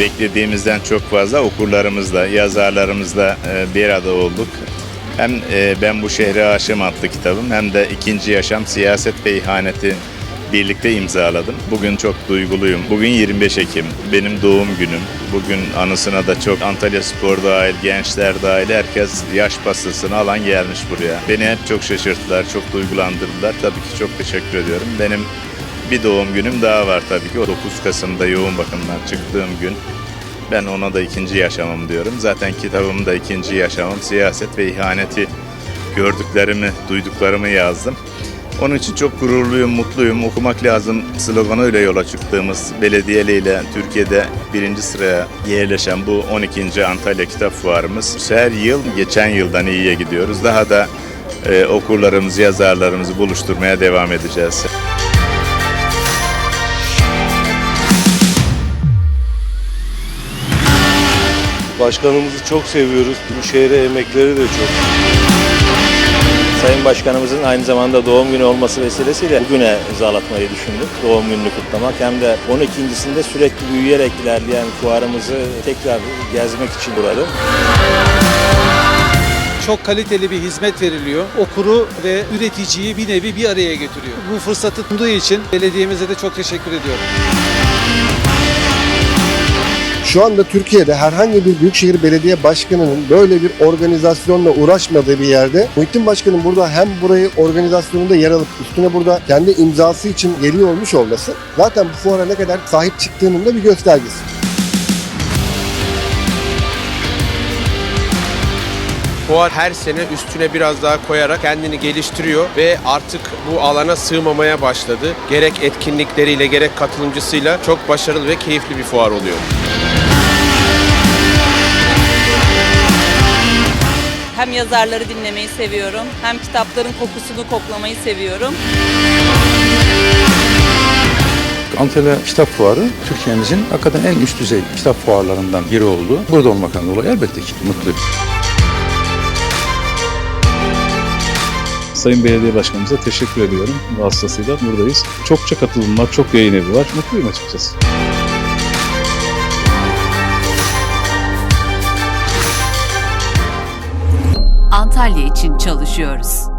Beklediğimizden çok fazla okurlarımızla, yazarlarımızla e, bir arada olduk. Hem e, Ben Bu Şehre Aşığım adlı kitabım hem de ikinci yaşam siyaset ve ihaneti birlikte imzaladım. Bugün çok duyguluyum. Bugün 25 Ekim. Benim doğum günüm. Bugün anısına da çok Antalya Spor dahil, gençler dahil herkes yaş pastasını alan gelmiş buraya. Beni hep çok şaşırttılar, çok duygulandırdılar. Tabii ki çok teşekkür ediyorum. Benim bir doğum günüm daha var tabii ki. O 9 Kasım'da yoğun bakımdan çıktığım gün. Ben ona da ikinci yaşamım diyorum. Zaten kitabımda ikinci yaşamım siyaset ve ihaneti gördüklerimi, duyduklarımı yazdım. Onun için çok gururluyum, mutluyum. Okumak lazım sloganıyla yola çıktığımız belediyeliyle Türkiye'de birinci sıraya yerleşen bu 12. Antalya Kitap Fuarımız. Her yıl geçen yıldan iyiye gidiyoruz. Daha da e, okurlarımızı, yazarlarımızı buluşturmaya devam edeceğiz. Başkanımızı çok seviyoruz. Bu şehre emekleri de çok. Sayın Başkanımızın aynı zamanda doğum günü olması vesilesiyle bugüne imzalatmayı düşündük. Doğum gününü kutlamak hem de 12.sinde sürekli büyüyerek ilerleyen fuarımızı tekrar gezmek için burada. Çok kaliteli bir hizmet veriliyor. Okuru ve üreticiyi bir nevi bir araya getiriyor. Bu fırsatı sunduğu için belediyemize de çok teşekkür ediyorum. Şu anda Türkiye'de herhangi bir büyükşehir belediye başkanının böyle bir organizasyonla uğraşmadığı bir yerde Muhittin Başkan'ın burada hem burayı organizasyonunda yer alıp üstüne burada kendi imzası için geliyor olmuş olması zaten bu fuara ne kadar sahip çıktığının da bir göstergesi. Fuar her sene üstüne biraz daha koyarak kendini geliştiriyor ve artık bu alana sığmamaya başladı. Gerek etkinlikleriyle gerek katılımcısıyla çok başarılı ve keyifli bir fuar oluyor. Hem yazarları dinlemeyi seviyorum, hem kitapların kokusunu koklamayı seviyorum. Antalya Kitap Fuarı Türkiye'mizin hakikaten en üst düzey kitap fuarlarından biri oldu. Burada olmaktan dolayı elbette ki mutluyum. Sayın Belediye Başkanımıza teşekkür ediyorum. Vasıtasıyla buradayız. Çokça katılım var, çok yayın evi var. Mutluyum açıkçası. Antalya için çalışıyoruz.